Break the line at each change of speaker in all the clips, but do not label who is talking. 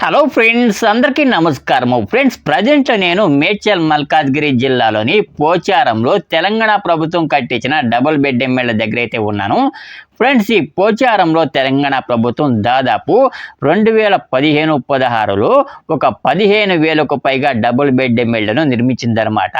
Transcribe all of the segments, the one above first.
Hello friends అందరికీ నమస్కారము. Friends present నేను మేడ్చల్ మల్కాజ్గిరి జిల్లాలోని పోచారంలో తెలంగాణ ప్రభుత్వం కట్టించిన డబుల్ బెడ్ ఎమ్మెల్యే దగ్గర అయితే ఉన్నాను. ఫ్రెండ్స్ ఈ పోచారంలో తెలంగాణ ప్రభుత్వం దాదాపు రెండు వేల పదిహేను పదహారులో ఒక పదిహేను వేలకు పైగా డబుల్ బెడ్ ఎమ్మెల్యేను నిర్మించిందనమాట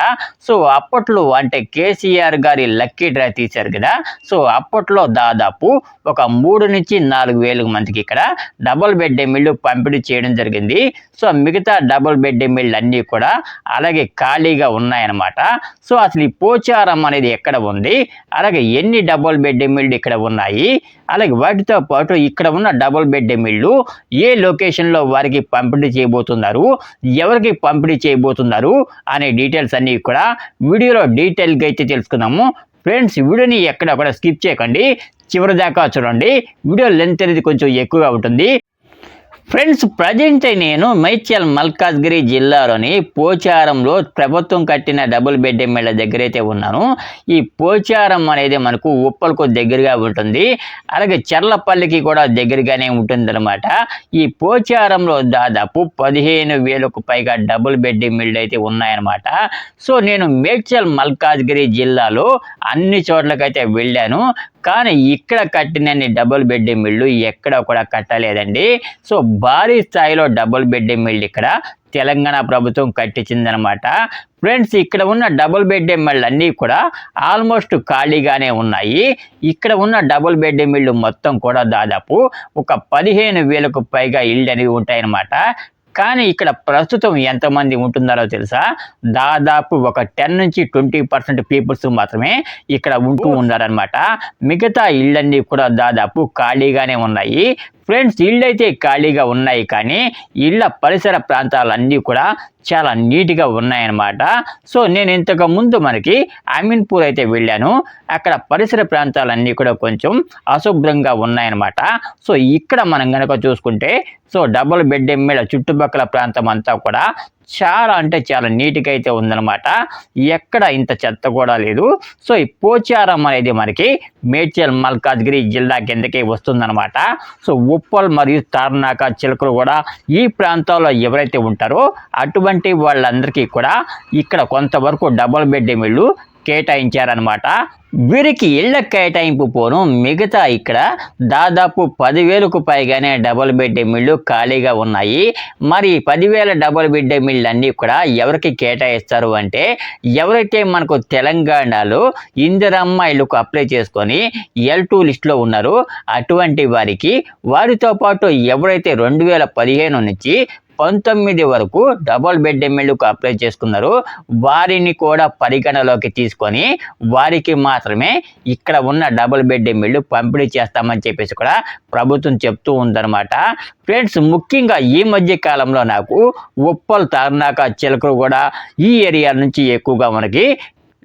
సో అప్పట్లో అంటే కేసీఆర్ గారి లక్కీ డ్రా తీశారు కదా. సో అప్పట్లో దాదాపు ఒక మూడు నుంచి నాలుగు వేల మందికి ఇక్కడ డబుల్ బెడ్ ఎమ్మెల్యే పంపిణీ చేయడం జరిగింది. సో మిగతా డబుల్ బెడ్ ఎమ్మెల్యేలు అన్నీ కూడా అలాగే ఖాళీగా ఉన్నాయన్నమాట. సో అసలు ఈ పోచారం అనేది ఎక్కడ ఉంది? అలాగే ఎన్ని డబుల్ బెడ్ ఎమ్మెల్యేలు ఇక్కడ ఉన్నాయి? అలాగే వాటితో పాటు ఇక్కడ ఉన్న డబుల్ బెడ్ మిల్లు ఏ లొకేషన్లో వారికి పంపిణీ చేయబోతున్నారు ఎవరికి పంపిణీ చేయబోతున్నారు అనే డీటెయిల్స్ అన్నీ కూడా వీడియోలో డీటెయిల్గా అయితే తెలుసుకుందాము. ఫ్రెండ్స్ వీడియోని ఎక్కడ కూడా స్కిప్ చేయకండి. చివరి దాకా చూడండి. వీడియో లెంత్ అనేది కొంచెం ఎక్కువగా ఉంటుంది. ఫ్రెండ్స్ ప్రజెంట్ నేను మైచల్ మల్కాజ్గిరి జిల్లాలోని పోచారంలో ప్రభుత్వం కట్టిన డబుల్ బెడ్ ఎమ్మెల్యే దగ్గర అయితే ఉన్నాను. ఈ పోచారం అనేది మనకు ఉప్పలకు దగ్గరగా ఉంటుంది. అలాగే చర్లపల్లికి కూడా దగ్గరగానే ఉంటుందన్నమాట. ఈ పోచారంలో దాదాపు పదిహేను వేలకు పైగా డబుల్ బెడ్ మిల్డ్ అయితే ఉన్నాయన్నమాట. సో నేను మేడ్చల్ మల్కాజ్గిరి జిల్లాలో అన్ని చోట్లకైతే వెళ్ళాను. కానీ ఇక్కడ కట్టినన్ని డబుల్ బెడ్ మిల్లు ఎక్కడ కూడా కట్టలేదండి. సో భారీ స్థాయిలో డబుల్ బెడ్ మిల్లు ఇక్కడ తెలంగాణ ప్రభుత్వం కట్టించిందనమాట. ఫ్రెండ్స్ ఇక్కడ ఉన్న డబుల్ బెడ్ మిల్లు అన్నీ కూడా ఆల్మోస్ట్ ఖాళీగానే ఉన్నాయి. ఇక్కడ ఉన్న డబుల్ బెడ్ మిల్లు మొత్తం కూడా దాదాపు ఒక పదిహేను వేలకు పైగా ఇళ్ళు అనేవి ఉంటాయన్నమాట. కానీ ఇక్కడ ప్రస్తుతం ఎంతమంది ఉంటున్నారో తెలుసా? దాదాపు ఒక టెన్ నుంచి ట్వంటీ పర్సెంట్ పీపుల్స్ మాత్రమే ఇక్కడ ఉంటూ ఉన్నారనమాట మిగతా ఇళ్ళన్నీ కూడా దాదాపు ఖాళీగానే ఉన్నాయి. ఫ్రెండ్స్ ఇళ్ళు అయితే ఖాళీగా ఉన్నాయి కానీ ఇళ్ళ పరిసర ప్రాంతాలన్నీ కూడా చాలా నీట్గా ఉన్నాయన్నమాట. సో నేను ఇంతకు ముందు మనకి అమీన్పూర్ అయితే వెళ్ళాను. అక్కడ పరిసర ప్రాంతాలన్నీ కూడా కొంచెం అశుభ్రంగా ఉన్నాయన్నమాట. సో ఇక్కడ మనం కనుక చూసుకుంటే సో డబుల్ బెడ్ మీద చుట్టుపక్కల ప్రాంతం అంతా కూడా చాలా అంటే చాలా నీట్గా అయితే ఉందన్నమాట. ఎక్కడ ఇంత చెత్త కూడా లేదు. సో ఈ పోచారం అనేది మనకి మేడ్చల్ మల్కాజ్గిరి జిల్లా కిందకి వస్తుందన్నమాట. సో ఉప్పల్ మరియు తార్నాక చిలకలు కూడా ఈ ప్రాంతాల్లో ఎవరైతే ఉంటారో అటువంటి వాళ్ళందరికీ కూడా ఇక్కడ కొంతవరకు డబుల్ బెడ్ ఇళ్ళు కేటాయించారనమాట వీరికి ఇళ్ళ కేటాయింపు పోను. మిగతా ఇక్కడ దాదాపు పదివేలకు పైగానే డబుల్ బెడ్ మిల్లు ఖాళీగా ఉన్నాయి. మరి పదివేల డబుల్ బెడ్ మిల్లు అన్నీ కూడా ఎవరికి కేటాయిస్తారు అంటే ఎవరైతే మనకు తెలంగాణలో ఇందిరమ్మ ఇళ్ళకు అప్లై చేసుకొని ఎల్ టూ లిస్ట్లో ఉన్నారో అటువంటి వారికి వారితో పాటు ఎవరైతే రెండు వేల పదిహేను నుంచి పంతొమ్మిది వరకు డబుల్ బెడ్ ఎమ్మెల్యేకు అప్లై చేసుకున్నారు. వారిని కూడా పరిగణలోకి తీసుకొని వారికి మాత్రమే ఇక్కడ ఉన్న డబుల్ బెడ్ ఎమ్మెల్యే పంపిణీ చేస్తామని చెప్పేసి కూడా ప్రభుత్వం చెప్తూ ఉందన్నమాట. ఫ్రెండ్స్ ముఖ్యంగా ఈ మధ్య కాలంలో నాకు ఉప్పల్ తార్నాక చిలకలు కూడా ఈ ఏరియా నుంచి ఎక్కువగా మనకి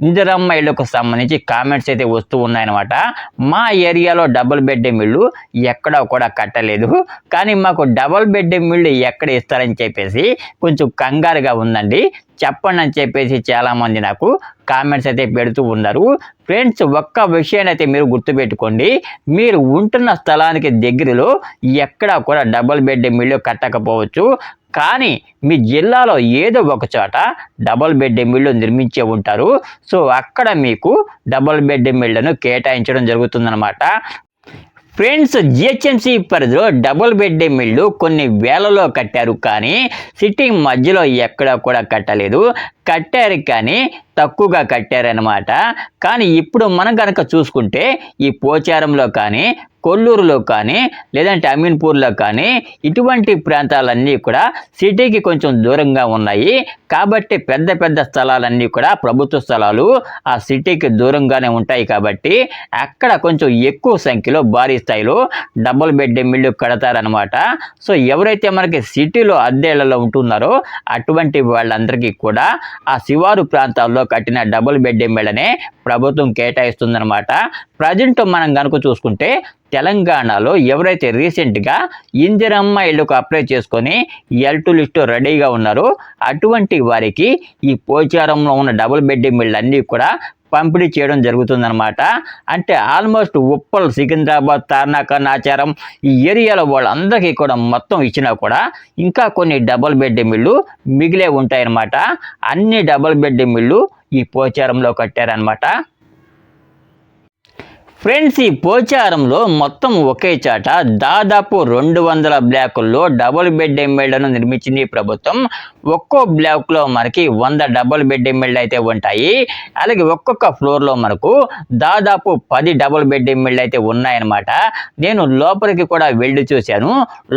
ఇందిరమ్మ ఇళ్ళకు సంబంధించి కామెంట్స్ అయితే వస్తూ ఉన్నాయన్నమాట. మా ఏరియాలో డబుల్ బెడ్రూమ్ మిల్లు ఎక్కడా కూడా కట్టలేదు. కానీ మాకు డబుల్ బెడ్ మిల్లు ఎక్కడ ఇస్తారని చెప్పేసి కొంచెం కంగారుగా ఉందండి. చెప్పండి అని చెప్పేసి చాలామంది నాకు కామెంట్స్ అయితే పెడుతూ ఉన్నారు. ఫ్రెండ్స్ ఒక్క విషయాన్ని అయితే మీరు గుర్తుపెట్టుకోండి. మీరు ఉంటున్న స్థలానికి దగ్గరలో ఎక్కడా కూడా డబుల్ బెడ్ మిల్లు కట్టకపోవచ్చు. కానీ మీ జిల్లాలో ఏదో ఒక చోట డబుల్ బెడ్ మిల్లు నిర్మించే ఉంటారు. సో అక్కడ మీకు డబుల్ బెడ్ ఎమ్మిళ్ళను కేటాయించడం జరుగుతుందన్నమాట. ఫ్రెండ్స్ జిహెచ్ఎంసీ పరిధిలో డబుల్ బెడ్ మిల్లు కొన్ని వేలలో కట్టారు కానీ సిటీ మధ్యలో ఎక్కడా కూడా కట్టలేదు. కట్టారు కానీ తక్కువగా కట్టారనమాట కానీ ఇప్పుడు మనం కనుక చూసుకుంటే ఈ పోచారంలో కానీ కొల్లూరులో కానీ లేదంటే అమీన్పూర్లో కానీ ఇటువంటి ప్రాంతాలన్నీ కూడా సిటీకి కొంచెం దూరంగా ఉన్నాయి. కాబట్టి పెద్ద పెద్ద స్థలాలన్నీ కూడా ప్రభుత్వ స్థలాలు ఆ సిటీకి దూరంగానే ఉంటాయి కాబట్టి అక్కడ కొంచెం ఎక్కువ సంఖ్యలో భారీ స్థాయిలో డబుల్ బెడ్ మిల్లు కడతారనమాట సో ఎవరైతే మనకి సిటీలో అద్దెళ్ళలో ఉంటున్నారో అటువంటి వాళ్ళందరికీ కూడా ఆ శివారు ప్రాంతాల్లో కట్టిన డబుల్ బెడ్ మిల్లనే ప్రభుత్వం కేటాయిస్తుందన్నమాట. ప్రజెంట్ మనం కనుక చూసుకుంటే తెలంగాణలో ఎవరైతే రీసెంట్గా ఇందిరమ్మ ఇళ్ళకు అప్లై చేసుకొని ఎల్ టు లిస్టు రెడీగా ఉన్నారో అటువంటి వారికి ఈ పోచారంలో ఉన్న డబుల్ బెడ్ ఇళ్ళన్నీ అన్నీ కూడా పంపిణీ చేయడం జరుగుతుందన్నమాట. అంటే ఆల్మోస్ట్ ఉప్పల్ సికింద్రాబాద్ తార్నాక నాచారం ఈ ఏరియాలో వాళ్ళందరికీ కూడా మొత్తం ఇచ్చినా కూడా ఇంకా కొన్ని డబుల్ బెడ్ మిల్లు మిగిలే ఉంటాయన్నమాట. అన్ని డబుల్ బెడ్ మిల్లు ఈ పోచారంలో కట్టారనమాట ఫ్రెండ్స్ ఈ పోచారంలో మొత్తం ఒకే చాట దాదాపు రెండు వందల బ్లాకుల్లో డబుల్ బెడ్ ఎమ్మెల్యేలను నిర్మించింది ప్రభుత్వం. ఒక్కో బ్లాక్లో మనకి వంద డబుల్ బెడ్ ఎమ్మెల్యే అయితే ఉంటాయి. అలాగే ఒక్కొక్క ఫ్లోర్లో మనకు దాదాపు పది డబుల్ బెడ్ ఎమ్మెల్యే అయితే ఉన్నాయన్నమాట. నేను లోపలికి కూడా వెళ్ళి చూశాను.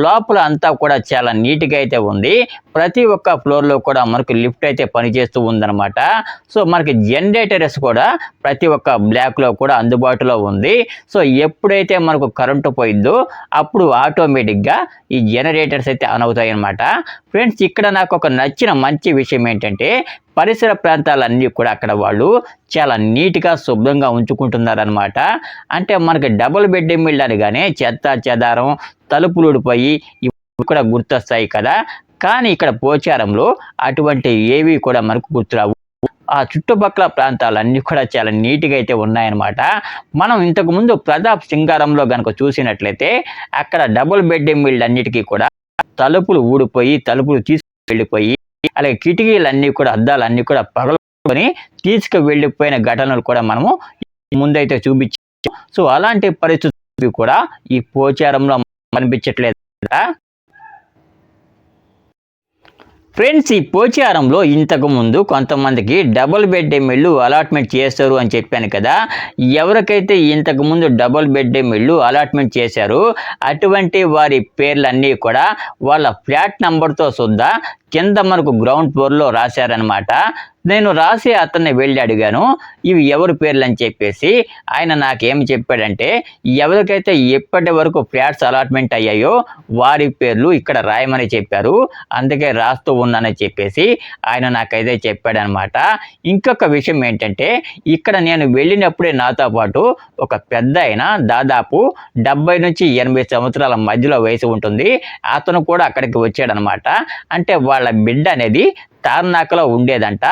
లోపల అంతా కూడా చాలా నీట్గా అయితే ఉంది. ప్రతి ఒక్క ఫ్లోర్లో కూడా మనకు లిఫ్ట్ అయితే పనిచేస్తూ ఉందన్నమాట. సో మనకి జనరేటర్స్ కూడా ప్రతి ఒక్క బ్లాక్లో కూడా అందుబాటులో ఉంది. సో ఎప్పుడైతే మనకు కరెంటు పోయిందో అప్పుడు ఆటోమేటిక్గా ఈ జనరేటర్స్ అయితే ఆన్ అవుతాయి అన్నమాట ఫ్రెండ్స్ ఇక్కడ నాకు ఒక నచ్చిన మంచి విషయం ఏంటంటే పరిసర ప్రాంతాలన్నీ కూడా అక్కడ వాళ్ళు చాలా నీట్గా శుభ్రంగా ఉంచుకుంటున్నారనమాట అంటే మనకి డబుల్ బెడ్ మిల్ అనగానే చెత్త చెదారం తలుపులు ఊడిపోయి ఇవి కూడా గుర్తొస్తాయి కదా. కానీ ఇక్కడ పోచారంలో అటువంటి ఏవి కూడా మనకు గుర్తురావు. ఆ చుట్టుపక్కల ప్రాంతాలన్నీ కూడా చాలా నీట్గా అయితే ఉన్నాయన్నమాట. మనం ఇంతకు ముందు ప్రతాప్ సింగారంలో కనుక చూసినట్లయితే అక్కడ డబుల్ బెడ్ మిల్ అన్నిటికీ కూడా తలుపులు ఊడిపోయి తలుపులు తీసుకు వెళ్ళిపోయి అలాగే కిటికీలన్నీ కూడా అద్దాలన్నీ కూడా పగలుకొని తీసుకు వెళ్ళిపోయిన ఘటనలు కూడా మనము ముందైతే చూపించాము. సో అలాంటి పరిస్థితి కూడా ఈ పోచారంలో కనిపించట్లేదు ఫ్రెండ్స్ ఈ పోచారంలో ఇంతకు ముందు కొంతమందికి డబుల్ బెడ్ ఎమ్మెల్యూ అలాట్మెంట్ చేస్తారు అని చెప్పాను కదా ఎవరికైతే ఇంతకుముందు డబుల్ బెడ్ ఎమ్మెల్యూ అలాట్మెంట్ చేశారో అటువంటి వారి పేర్లన్నీ కూడా వాళ్ళ ఫ్లాట్ నంబర్తో సుద్దా కింద మనకు గ్రౌండ్ ఫ్లోర్లో రాశారనమాట నేను రాసి అతన్ని వెళ్ళి అడిగాను ఇవి ఎవరి పేర్లు అని చెప్పేసి? ఆయన నాకేం చెప్పాడంటే ఎవరికైతే ఇప్పటి వరకు ఫ్లాట్స్ అలాట్మెంట్ అయ్యాయో వారి పేర్లు ఇక్కడ రాయమని చెప్పారు అందుకే రాస్తూ ఉన్నానని చెప్పేసి ఆయన నాకైతే చెప్పాడనమాట ఇంకొక విషయం ఏంటంటే ఇక్కడ నేను వెళ్ళినప్పుడే నాతో పాటు ఒక పెద్ద ఆయన దాదాపు డెబ్బై నుంచి ఎనభై సంవత్సరాల మధ్యలో వయసు ఉంటుంది. అతను కూడా అక్కడికి వచ్చాడనమాట అంటే వాళ్ళ బిడ్డ అనేది తార్నాకలో ఉండేదంట.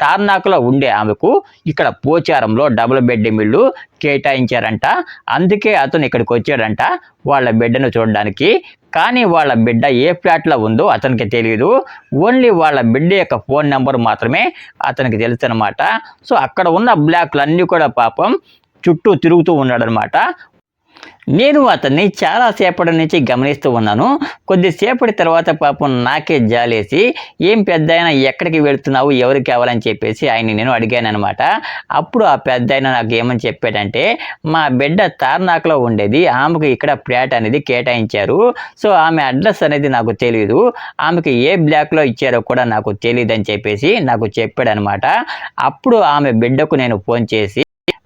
తార్నాకలో ఉండే ఆమెకు ఇక్కడ పోచారంలో డబుల్ బెడ్ మిల్లు కేటాయించారంట. అందుకే అతను ఇక్కడికి వచ్చాడంట వాళ్ళ బిడ్డను చూడడానికి. కానీ వాళ్ళ బిడ్డ ఏ ఫ్లాట్లో ఉందో అతనికి తెలియదు ఓన్లీ వాళ్ళ బిడ్డ యొక్క ఫోన్ నెంబర్ మాత్రమే అతనికి తెలుసు అనమాట సో అక్కడ ఉన్న బ్లాక్లు అన్నీ కూడా పాపం చుట్టూ తిరుగుతూ ఉన్నాడనమాట నేను అతన్ని చాలా సేపటి నుంచి గమనిస్తూ ఉన్నాను. కొద్దిసేపటి తర్వాత పాపం నాకే జాలేసి ఏం పెద్ద ఎక్కడికి వెళ్తున్నావు? ఎవరికి కావాలని చెప్పేసి ఆయన నేను అడిగాను అనమాట అప్పుడు ఆ పెద్ద నాకు ఏమని చెప్పాడంటే మా బిడ్డ తార్నాకలో ఉండేది. ఆమెకు ఇక్కడ ఫ్లాట్ అనేది కేటాయించారు. సో ఆమె అడ్రస్ అనేది నాకు తెలియదు ఆమెకి ఏ బ్లాక్లో ఇచ్చారో కూడా నాకు తెలియదు అని చెప్పేసి నాకు చెప్పాడనమాట అప్పుడు ఆమె బిడ్డకు నేను ఫోన్ చేసి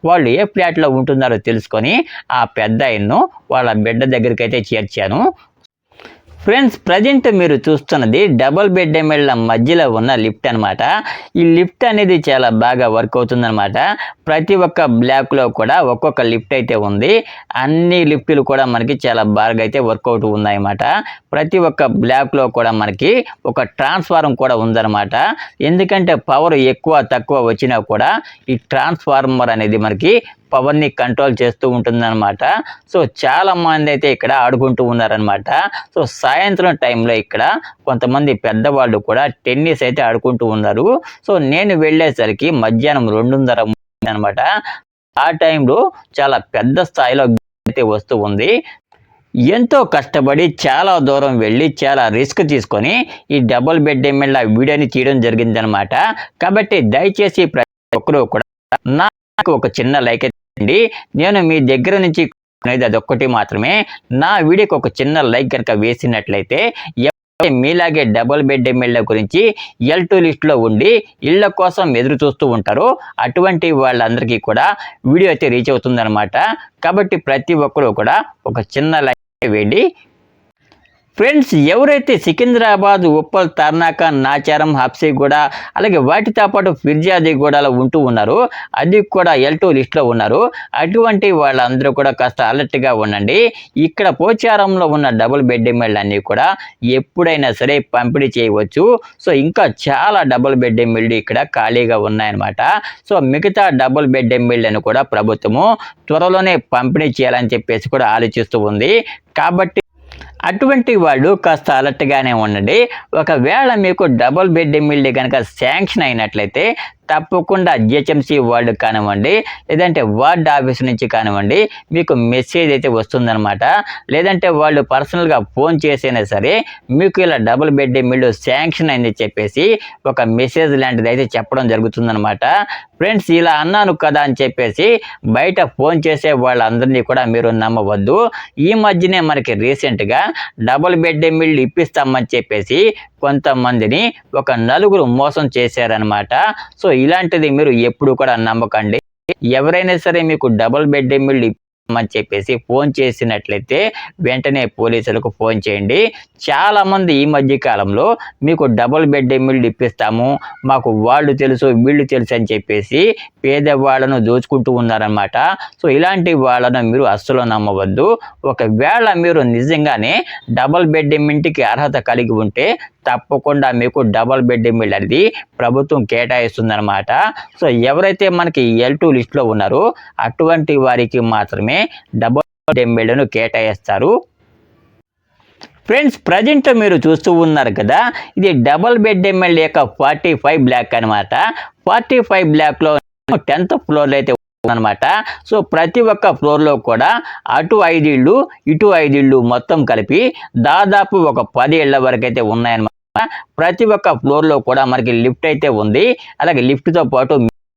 వాళ్ళు ఏ ఫ్లాట్లో ఉంటున్నారో తెలుసుకొని ఆ పెద్ద ఆయన్ను వాళ్ళ బిడ్డ దగ్గరికి అయితే చేర్చాను. ఫ్రెండ్స్ ప్రజెంట్ మీరు చూస్తున్నది డబుల్ బెడ్ ఎమ్మెల్యేల మధ్యలో ఉన్న లిఫ్ట్ అనమాట ఈ లిఫ్ట్ అనేది చాలా బాగా వర్క్ అవుతుందన్నమాట. ప్రతి ఒక్క బ్లాక్లో కూడా ఒక్కొక్క లిఫ్ట్ అయితే ఉంది. అన్ని లిఫ్టులు కూడా మనకి చాలా బాగా అయితే వర్కౌట్ ఉన్నాయన్నమాట. ప్రతి ఒక్క బ్లాక్లో కూడా మనకి ఒక ట్రాన్స్ఫార్మర్ కూడా ఉందన్నమాట. ఎందుకంటే పవర్ ఎక్కువ తక్కువ వచ్చినా కూడా ఈ ట్రాన్స్ఫార్మర్ అనేది మనకి పవర్ని కంట్రోల్ చేస్తూ ఉంటుందన్నమాట. సో చాలా మంది అయితే ఇక్కడ ఆడుకుంటూ ఉన్నారనమాట సో సాయంత్రం టైంలో ఇక్కడ కొంతమంది పెద్దవాళ్ళు కూడా టెన్నిస్ అయితే ఆడుకుంటూ ఉన్నారు. సో నేను వెళ్ళేసరికి మధ్యాహ్నం రెండున్నర అనమాట ఆ టైంలో చాలా పెద్ద స్థాయిలో అయితే వస్తూ ఉంది. ఎంతో కష్టపడి చాలా దూరం వెళ్ళి చాలా రిస్క్ తీసుకొని ఈ డబుల్ బెడ్ ఎమ్మెల్యే వీడియోని తీయడం జరిగిందనమాట కాబట్టి దయచేసి ప్రతి ఒక్కరూ కూడా నాకు ఒక చిన్న లైక్ అండి. నేను మీ దగ్గర నుంచి అనేది అదొక్కటి మాత్రమే. నా వీడియోకి ఒక చిన్న లైక్ కనుక వేసినట్లయితే మీలాగే డబుల్ బెడ్ ఎమ్మెల్యే గురించి ఎల్ టూ లిస్ట్లో ఉండి ఇళ్ళ కోసం ఎదురు చూస్తూ ఉంటారు అటువంటి వాళ్ళందరికీ కూడా వీడియో అయితే రీచ్ అవుతుందన్నమాట. కాబట్టి ప్రతి ఒక్కరూ కూడా ఒక చిన్న లైక్ వేయండి. ఫ్రెండ్స్ ఎవరైతే సికింద్రాబాద్ ఉప్పల్ తర్నాక నాచారం హబ్సిగూడ అలాగే వాటితో పాటు ఫిర్జాదిగూడలో ఉంటూ ఉన్నారు. అది కూడా ఎల్ టూ లిస్ట్లో ఉన్నారు. అటువంటి వాళ్ళందరూ కూడా కాస్త అలర్ట్గా ఉండండి. ఇక్కడ పోచారంలో ఉన్న డబుల్ బెడ్ అన్నీ కూడా ఎప్పుడైనా సరే పంపిణీ చేయవచ్చు. సో ఇంకా చాలా డబుల్ బెడ్ ఎమ్మెల్యే ఇక్కడ ఖాళీగా ఉన్నాయన్నమాట. సో మిగతా డబుల్ బెడ్ ఎమ్మెల్యేను కూడా ప్రభుత్వము త్వరలోనే పంపిణీ చేయాలని చెప్పేసి కూడా ఆలోచిస్తూ ఉంది. కాబట్టి అటువంటి వాళ్ళు కాస్త అలర్ట్గానే ఉండండి. ఒకవేళ మీకు డబుల్ బెడ్ ఎమ్మెల్యే కనుక శాంక్షన్ అయినట్లయితే తప్పకుండా జిహెచ్ఎంసీ వార్డు కానివ్వండి లేదంటే వార్డ్ ఆఫీస్ నుంచి కానివ్వండి మీకు మెసేజ్ అయితే వస్తుందన్నమాట. లేదంటే వాళ్ళు పర్సనల్గా ఫోన్ చేసైనా సరే మీకు ఇలా డబుల్ బెడ్ మిల్లు శాంక్షన్ అయింది చెప్పేసి ఒక మెసేజ్ లాంటిది అయితే చెప్పడం జరుగుతుందన్నమాట. ఫ్రెండ్స్ ఇలా అన్నాను కదా అని చెప్పేసి బయట ఫోన్ చేసే వాళ్ళందరినీ కూడా మీరు నమ్మవద్దు. ఈ మధ్యనే మనకి రీసెంట్గా డబుల్ బెడ్ మిల్లు ఇప్పిస్తామని చెప్పేసి కొంతమందిని ఒక నలుగురు మోసం చేశారనమాట సో ఇలాంటిది మీరు ఎప్పుడు కూడా నమ్మకండి. ఎవరైనా సరే మీకు డబుల్ బెడ్ మిల్లు అని చెప్పేసి ఫోన్ చేసినట్లయితే వెంటనే పోలీసులకు ఫోన్ చేయండి. చాలామంది ఈ మధ్య కాలంలో మీకు డబుల్ బెడ్ ఎమ్మెల్యే ఇప్పిస్తాము మాకు వాళ్ళు తెలుసు వీళ్ళు తెలుసు అని చెప్పేసి పేదవాళ్ళను దోచుకుంటూ ఉన్నారనమాట సో ఇలాంటి వాళ్ళను మీరు అస్సలు నమ్మవద్దు. ఒకవేళ మీరు నిజంగానే డబుల్ బెడ్ ఎమ్మింటికి అర్హత కలిగి ఉంటే తప్పకుండా మీకు డబల్ బెడ్ మిల్ అనేది ప్రభుత్వం కేటాయిస్తుందన్నమాట. సో ఎవరైతే మనకి ఎల్ టూ లిస్ట్లో ఉన్నారో అటువంటి వారికి మాత్రమే డబుల్ బెడ్ కేటాయిస్తారు. ఫ్రెండ్స్ ప్రజెంట్ మీరు చూస్తూ ఉన్నారు కదా ఇది డబుల్ బెడ్ ఎమ్మెల్యే యొక్క ఫార్టీ ఫైవ్ బ్లాక్ అనమాట ఫార్టీ ఫైవ్ బ్లాక్లో టెన్త్ ఫ్లోర్లో అయితే అనమాట సో ప్రతి ఒక్క ఫ్లోర్లో కూడా అటు ఐదు ఇళ్ళు ఇటు ఐదు ఇళ్ళు మొత్తం కలిపి దాదాపు ఒక పది ఇళ్ళ వరకు అయితే ఉన్నాయన్నమాట. ప్రతి ఒక్క ఫ్లోర్లో కూడా మనకి లిఫ్ట్ అయితే ఉంది. అలాగే లిఫ్ట్తో పాటు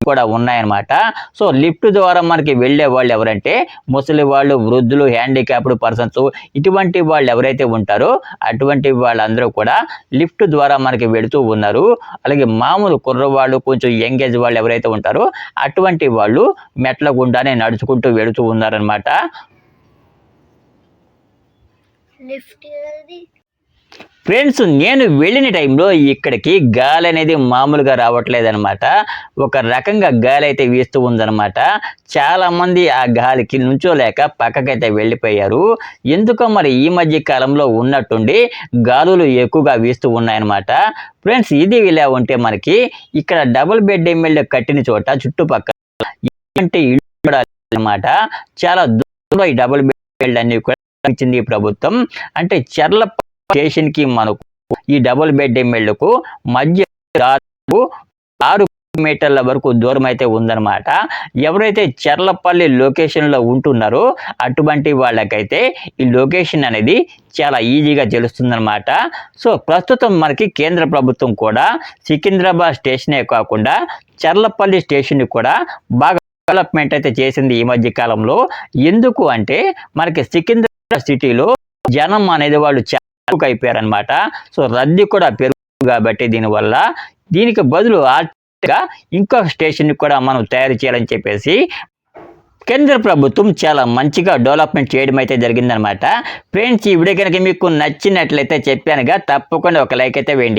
కూడా ఉన్నాయన్నమాట. సో లిఫ్ట్ ద్వారా మనకి వెళ్ళే వాళ్ళు ఎవరంటే ముసలి వాళ్ళు వృద్ధులు హ్యాండిక్యాప్డ్ పర్సన్స్ ఇటువంటి వాళ్ళు ఎవరైతే ఉంటారో అటువంటి వాళ్ళందరూ కూడా లిఫ్ట్ ద్వారా మనకి వెళుతూ ఉన్నారు. అలాగే మామూలు కుర్రవాళ్ళు కొంచెం ఎంగేజ్ వాళ్ళు ఎవరైతే ఉంటారో అటువంటి వాళ్ళు మెట్ల గుండానే నడుచుకుంటూ వెళుతూ ఉన్నారనమాట
లిఫ్ట్ అది
ఫ్రెండ్స్ నేను వెళ్ళిన టైంలో ఇక్కడికి గాలి అనేది మామూలుగా రావట్లేదనమాట ఒక రకంగా గాలి అయితే వీస్తూ ఉందన్నమాట. చాలా మంది ఆ గాలికి నుంచోలేక పక్కకైతే వెళ్ళిపోయారు. ఎందుకో మరి ఈ మధ్య కాలంలో ఉన్నట్టుండి గాలులు ఎక్కువగా వీస్తూ ఉన్నాయన్నమాట. ఫ్రెండ్స్ ఇది ఇలా ఉంటే మనకి ఇక్కడ డబుల్ బెడ్ ఎమ్మెల్యే కట్టిన చోట చుట్టుపక్కల అంటే ఇల్లు అనమాట చాలా దూరంలో ఈ డబుల్ బెడ్ అన్ని కూడా ఇచ్చింది ప్రభుత్వం. అంటే చెర్ల స్టేషన్కి మనకు ఈ డబుల్ బెడ్ ఎమ్మెల్యేకు మధ్య దాదాపు ఆరు మీటర్ల వరకు దూరం అయితే ఉందన్నమాట. ఎవరైతే చెర్లపల్లి లొకేషన్లో ఉంటున్నారో అటువంటి వాళ్ళకైతే ఈ లొకేషన్ అనేది చాలా ఈజీగా తెలుస్తుందన్నమాట. సో ప్రస్తుతం మనకి కేంద్ర ప్రభుత్వం కూడా సికింద్రాబాద్ స్టేషనే కాకుండా చెర్లపల్లి స్టేషన్ కూడా బాగా డెవలప్మెంట్ అయితే చేసింది ఈ మధ్య కాలంలో. ఎందుకు అంటే మనకి సికింద్రాబాద్ సిటీలో జనం అనేది వాళ్ళు అయిపోయారనమాట సో రద్దీ కూడా పెరుగు కాబట్టి దీనివల్ల దీనికి బదులు ఆర్టిగా ఇంకొక స్టేషన్ కూడా మనం తయారు చేయాలని చెప్పేసి కేంద్ర ప్రభుత్వం చాలా మంచిగా డెవలప్మెంట్ చేయడం అయితే జరిగిందనమాట ఫ్రెండ్స్ ఈ వీడియో కనుక మీకు నచ్చినట్లయితే చెప్పానుగా తప్పకుండా ఒక లైక్ అయితే వేయండి.